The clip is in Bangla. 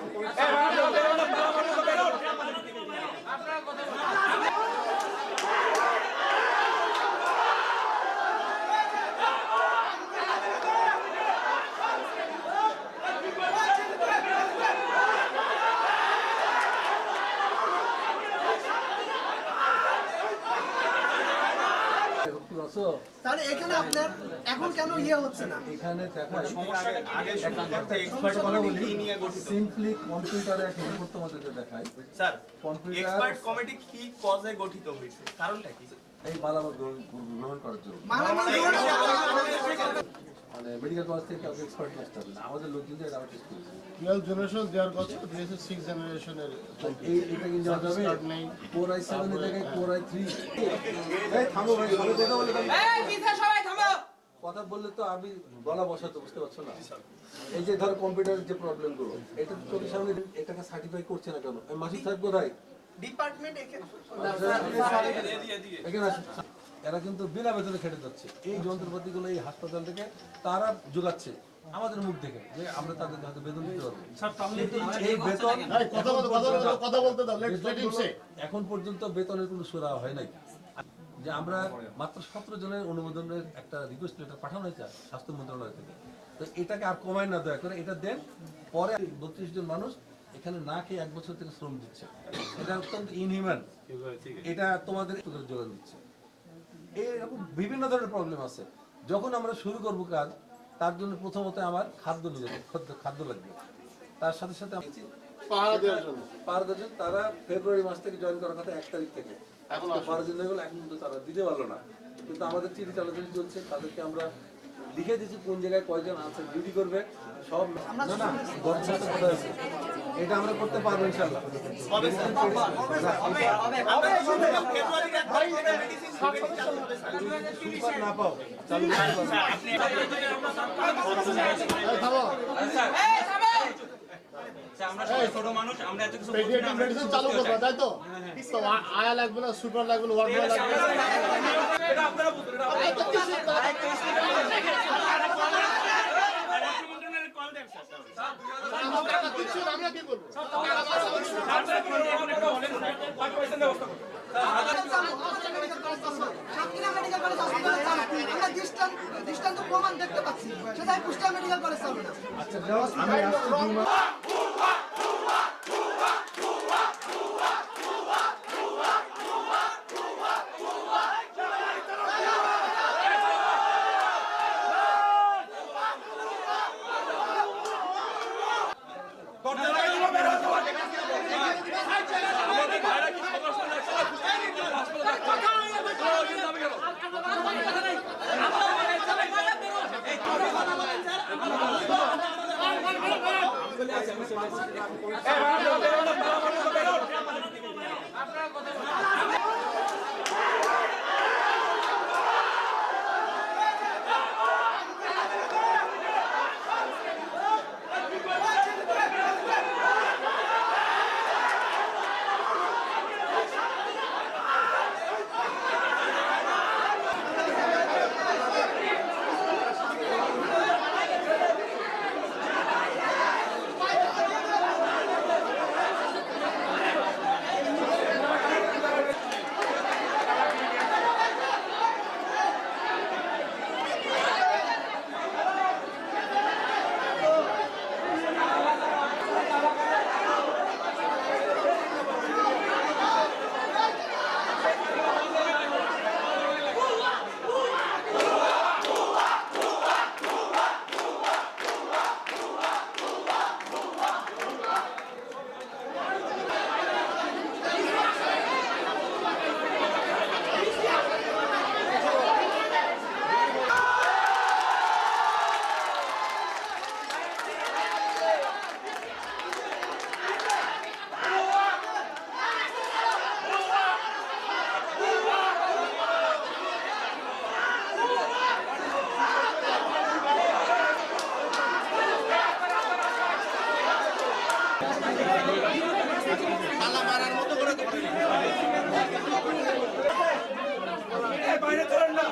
Amen. তাহলে এখানে আপনার এখন কেন ইয়ে হচ্ছে না? এখানে সিম্পলি কম্পিউটারে একটা রিপোর্ট তোমাদেরকে দেখাই। স্যার কম্পিউটার এক্সপার্ট কমিটি কি কজে গঠিত হয়েছে? কারণটা কি? এই মালামাল গ্রহণ গ্রহণ করার জন্য। মালামাল মানে মেডিকেল কলেজ থেকে কাউকে এক্সপার্ট আসতে হবে না। আমাদের এটা টেস্ট করেছে টুয়েলভ জেনারেশন দেওয়ার কথা দিয়েছে সিক্স জেনারেশনের এই এটা কিন্তু নেই। আই সেভেন এর জায়গায় ফোর আই থ্রি এই থামো ভাই ভালো কথা বলে। কথা বললে তো আমি গলা বসাতে বুঝতে পারছ না? এই যে ধরো কম্পিউটারের যে প্রবলেমগুলো এটা তো চোখের সামনে এটাকে সার্টিফাই করছে না কেন? মাসিক সাহেব কোথায়? ডিপার্টমেন্ট এখানে এখানে। এরা কিন্তু বিনা বেতনে খেটে যাচ্ছে। এই যন্ত্রপাতিগুলো এই হাসপাতাল থেকে তারা যোগাচ্ছে আমাদের মুখ দেখে যে আমরা তাদের হয়তো বেতন দিতে পারব। এই বেতন এই, কথা বলতে কথা বলতে কথা বলতে দাও লেটস লেট হিম সে এখন পর্যন্ত বেতনের কোনো সুরা হয় নাই। যে আমরা মাত্র সতেরো জনের অনুমোদনের একটা রিকোয়েস্ট লেটার পাঠানো হয়েছে স্বাস্থ্য মন্ত্রণালয় থেকে। তো এটাকে আর কমায় না দয়া করে এটা দেন। পরে বত্রিশ জন মানুষ এখানে না খেয়ে এক বছর থেকে শ্রম দিচ্ছে। এটা অত্যন্ত ইনহিউম্যান এটা তোমাদের যোগান দিচ্ছে। এরকম বিভিন্ন ধরনের প্রবলেম আছে। যখন আমরা শুরু করব কাজ তার জন্য প্রথমত আমার খাদ্য নিয়ে খাদ্য খাদ্য লাগবে। তার সাথে সাথে পাহারা দেওয়ার জন্য। তারা ফেব্রুয়ারি মাস থেকে জয়েন করার কথা এক তারিখ থেকে। এখন বারো দিন হয়ে গেল এখন তারা দিতে পারল না। কিন্তু আমাদের চিঠি চালাচালি চলছে তাদেরকে আমরা লিখে দিয়েছি কোন জায়গায় কয়জন আছে ডিউটি করবে সব এটা আমরা করতে পারব ইনশাল্লাহ না, পাও চালু আয়া লাগবে না সুপার লাগবে না ওয়ার্ড লাগবে না। আমরা কিছু না, আমরা কি করব সাতক্ষীরা মেডিকেল কলেজ হাসপাতালে চালু আমরা দৃষ্টান্ত প্রমাণ দেখতে পাচ্ছি। সেটাই কুষ্টিয়া মেডিকেল কলেজ চালু না আপনারা কথা বাইরে চলেন না